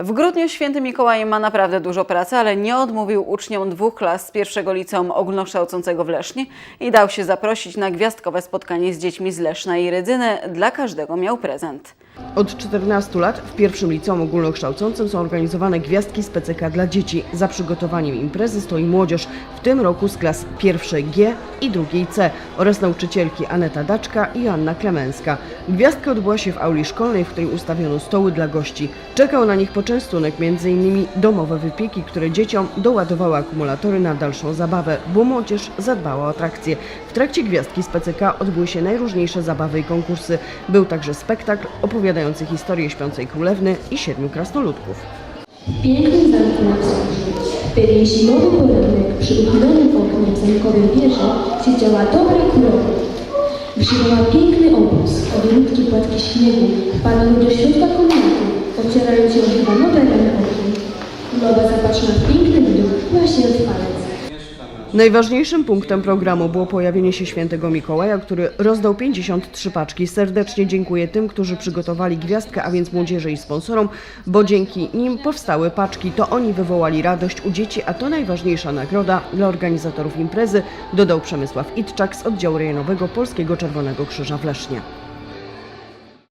W grudniu święty Mikołaj ma naprawdę dużo pracy, ale nie odmówił uczniom dwóch klas z pierwszego liceum ogólnokształcącego w Lesznie i dał się zaprosić na gwiazdkowe spotkanie z dziećmi z Leszna i Rydzyny. Dla każdego miał prezent. Od 14 lat w pierwszym liceum ogólnokształcącym są organizowane gwiazdki z PCK dla dzieci. Za przygotowaniem imprezy stoi młodzież, w tym roku z klas pierwszej G i drugiej C oraz nauczycielki Aneta Daczka i Joanna Klemenska. Gwiazdka odbyła się w auli szkolnej, w której ustawiono stoły dla gości. Czekał na nich poczęstunek, m.in. domowe wypieki, które dzieciom doładowały akumulatory na dalszą zabawę, bo młodzież zadbała o atrakcje. W trakcie gwiazdki z PCK odbyły się najróżniejsze zabawy i konkursy. Był także spektakl opowiadający historię śpiącej królewny i siedmiu krasnoludków. Pięknym zamku na wzgórzu, pewien zimowy poranek przy uchylonym oknie w zamkowej wieży siedziała dobra królowa. Wzięła piękny obóz, od płatki śniegu, wpadły do środka komnaty, ocierając o chyba. Zapatrzona w piękny widok, była się w palec. Najważniejszym punktem programu było pojawienie się świętego Mikołaja, który rozdał 53 paczki. Serdecznie dziękuję tym, którzy przygotowali gwiazdkę, a więc młodzieży i sponsorom, bo dzięki nim powstały paczki. To oni wywołali radość u dzieci, a to najważniejsza nagroda dla organizatorów imprezy, dodał Przemysław Itczak z oddziału rejonowego Polskiego Czerwonego Krzyża w Lesznie.